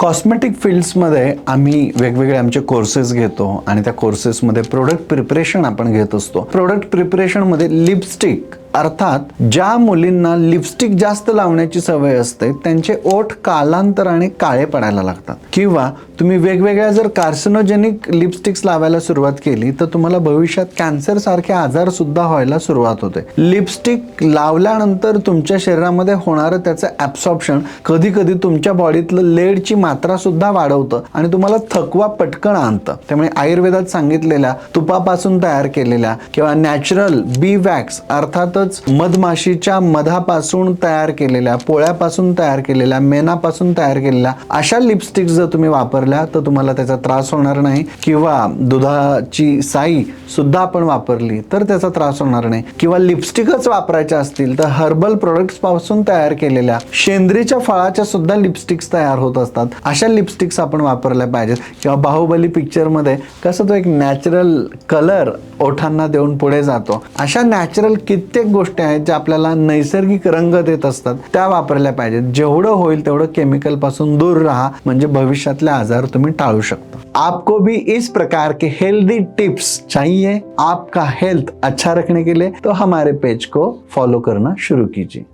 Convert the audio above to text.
Cosmetic फील्ड्समध्ये आम्ही वेगवेगळे आमचे कोर्सेस घेतो आणि त्या कोर्सेसमध्ये प्रोडक्ट प्रिपरेशन आपण घेत असतो. प्रोडक्ट प्रिपरेशनमध्ये लिपस्टिक अर्थात ज्या मुलींना लिपस्टिक जास्त लावण्याची सवय असते त्यांचे ओठ कालांतराने काळे पडायला लागतात. किंवा तुम्ही वेगवेगळ्या जर कार्सिनोजेनिक लिपस्टिक्स लावायला सुरुवात केली तर तुम्हाला भविष्यात कॅन्सर सारखे आजार सुद्धा व्हायला सुरुवात होते. लिपस्टिक लावल्यानंतर तुमच्या शरीरामध्ये होणारं त्याचं ॲब्सॉर्प्शन कधी कधी तुमच्या बॉडीतलं लेडची मात्रा सुद्धा वाढवतं आणि तुम्हाला थकवा पटकन आणतं. त्यामुळे आयुर्वेदात सांगितलेल्या तुपापासून तयार केलेल्या किंवा नॅचरल बी वॅक्स अर्थात अर्थातच मधमाशीच्या मधापासून तयार केलेल्या पोळ्यापासून तयार केलेल्या मेनापासून तयार केलेल्या अशा लिपस्टिक जर तुम्ही वापरल्या तर तुम्हाला त्याचा त्रास होणार नाही. किंवा दुधाची साई सुद्धा आपण वापरली तर त्याचा त्रास होणार नाही. किंवा लिपस्टिकच वापरायच्या असतील तर हर्बल प्रोडक्ट्सपासून तयार केलेल्या शेंद्रीच्या फळाच्या सुद्धा लिपस्टिक्स तयार होत असतात. अशा लिपस्टिक्स आपण वापरल्या पाहिजेत. किंवा बाहुबली पिक्चरमध्ये कसं तो एक नॅचरल कलर ओठांना देऊन पुढे जातो. अशा नॅचरल कित्येक गोष्टी आहेत ज्या आपल्याला नैसर्गिक रंग देत असतात त्या वापरल्या पाहिजेत. जेवढं होईल तेवढं केमिकलपासून दूर राहा म्हणजे भविष्यातले आजार तुम्ही टाळू शकता. आपको भी इस प्रकार के हेल्दी टिप्स चाहिए. आपका हेल्थ अच्छा रखने के लिए तो हमारे पेज को फॉलो करना शुरू कीजिए.